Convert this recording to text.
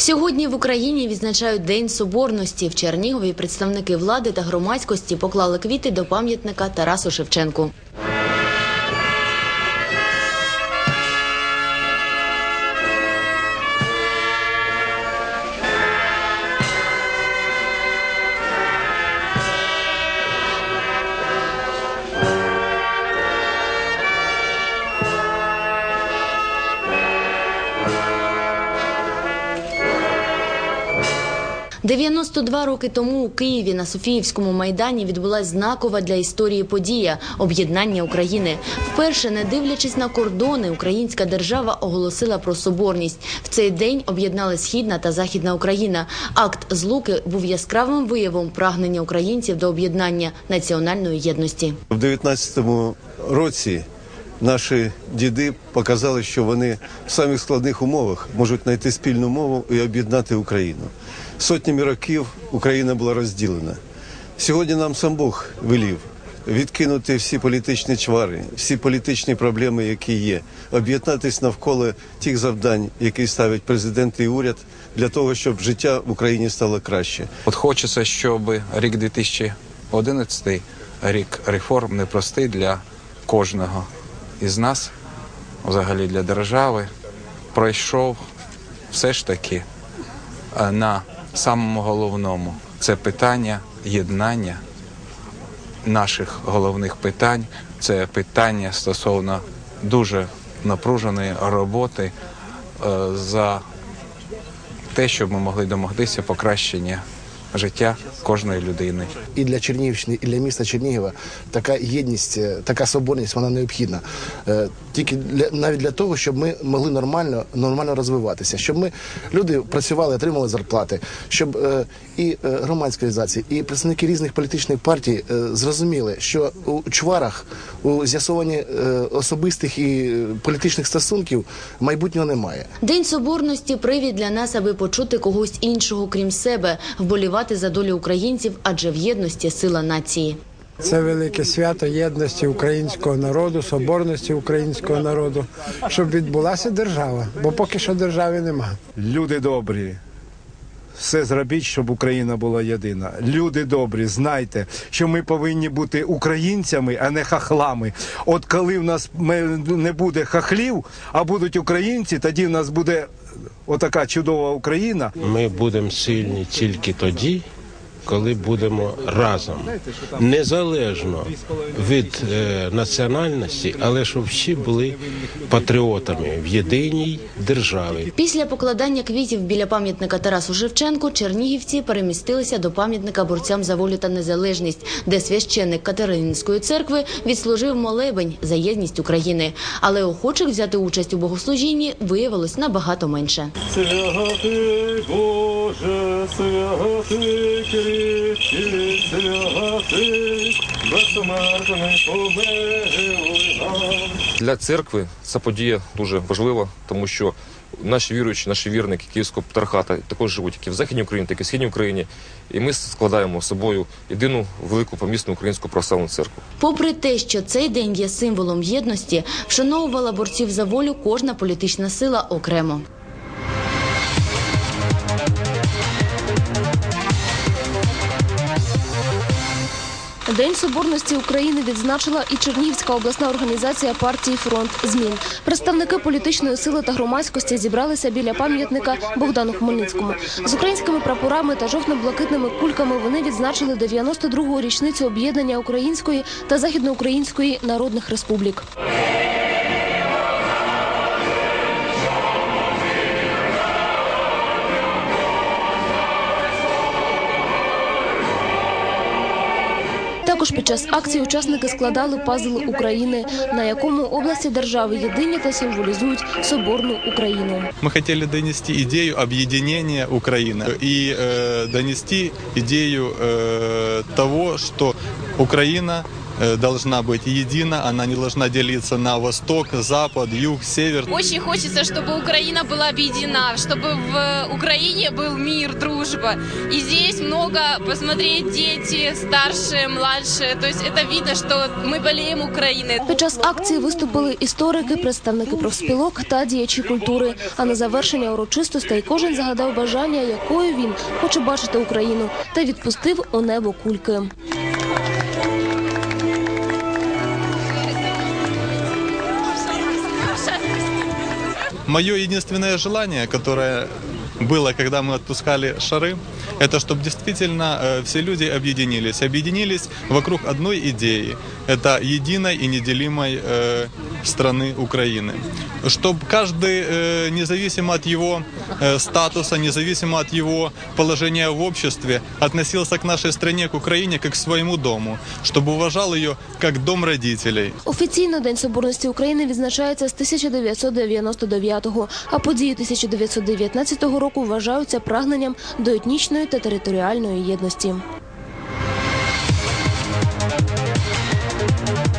Сьогодні в Україні відзначають День Соборності. В Чернігові представники влади та громадськості поклали квіти до пам'ятника Тарасу Шевченку. «92 роки тому у Києві на Софіївському майдані відбулась знакова для історії подія об'єднання України. Вперше, не дивлячись на кордони, українська держава оголосила про соборність. В цей день об'єднали східна та західна Україна. Акт злуки був яскравим виявом прагнення українців до об'єднання національної єдності. В 19-му році наші діди показали, що вони в самих складних умовах можуть знайти спільну мову і об'єднати Україну. Сотнями років Україна була розділена. Сьогодні нам сам Бог велів відкинути всі політичні чвари, всі політичні проблеми, які є, об'єднатись навколо тих завдань, які ставить президент і уряд, для того, щоб життя в Україні стало краще. От хочеться, щоб рік 2011, рік реформ непростий для кожного із нас, взагалі для держави, пройшов все ж таки е, на самому головному це питання єднання наших головних питань. Це питання стосовно дуже напруженої роботи е, за те, щоб ми могли домогтися покращення життя кожної людини. і для Чернігівщини, і для міста Чернігова така єдність, е, така соборність вона необхідна. Тільки для навіть для того, щоб ми могли нормально нормально розвиватися, щоб ми люди працювали, отримали зарплати, щоб е, і е, громадські організації, і представники різних політичних партій е, зрозуміли, що у чварах, у з'ясуванні е, особистих і е, політичних стосунків майбутнього немає. День соборності привід для нас, аби почути когось іншого, крім себе, вболівати за долю українців, адже в єдності сила нації. Це велике свято єдності українського народу, соборності українського народу, щоб відбулася держава, бо поки що держави немає. Люди добрі. Все зробіть, щоб Україна була єдина. Люди добрі, знайте, що ми повинні бути українцями, а не хахлами. От коли в нас не буде хахлів, а будуть українці, тоді в нас буде отака чудова Україна. Ми будемо сильні тільки тоді, коли будемо разом, незалежно від е, національності, але щоб всі були патріотами в єдиній державі. Після покладання квітів біля пам'ятника Тарасу Шевченку чернігівці перемістилися до пам'ятника борцям за волю та незалежність, де священник Катерининської церкви відслужив молебень за єдність України. Але охочих взяти участь у богослужінні виявилось набагато менше. Святий Боже, святий Для церкви ця подія дуже важлива, тому що наші віруючі, наші вірники Київського патріархата також живуть як і в Західній Україні, так і в Східній Україні. І ми складаємо з собою єдину велику помісну українську православну церкву. Попри те, що цей день є символом єдності, вшановувала борців за волю кожна політична сила окремо. День соборності України відзначила і Чернігівська обласна організація партії Фронт змін. Представники політичної сили та громадськості зібралися біля пам'ятника Богдану Хмельницькому. З українськими прапорами та жовтно-блакитними кульками вони відзначили 92-го річницю об'єднання української та західноукраїнської народних республік. Також під час акції учасники складали пазл України, на якому області держави єдині та символізують соборну Україну. Мы хотели донести идею объединения Украины и э, донести идею э, того, что Украина э, должна быть едина, она не должна делиться на восток, запад, юг, север. Очень хочется, чтобы Украина была объединена, чтобы в Украине был мир, дружба. И здесь много посмотреть дети, старшие, младшие. То есть это видно, что мы болеем Украиной. Під час акції виступили історики, представники профспілок та діячі культури. А на завершення урочистостей кожен загадав бажання, якою він хоче бачити Україну, та відпустив у небо кульки. Мое единственное желание, которое было, когда мы отпускали шары, это чтобы действительно э, все люди объединились. Объединились вокруг одной идеи. Это единой и неделимой э, страны Украины. Чтобы каждый, э, независимо от его э, статуса, независимо от его положения в обществе, относился к нашей стране, к Украине, как к своему дому. Чтобы уважал ее как дом родителей. Офіційно День Соборності України відзначається з 1999-го, а події 1919 року вважаються прагненням до етнічної та територіальної єдності.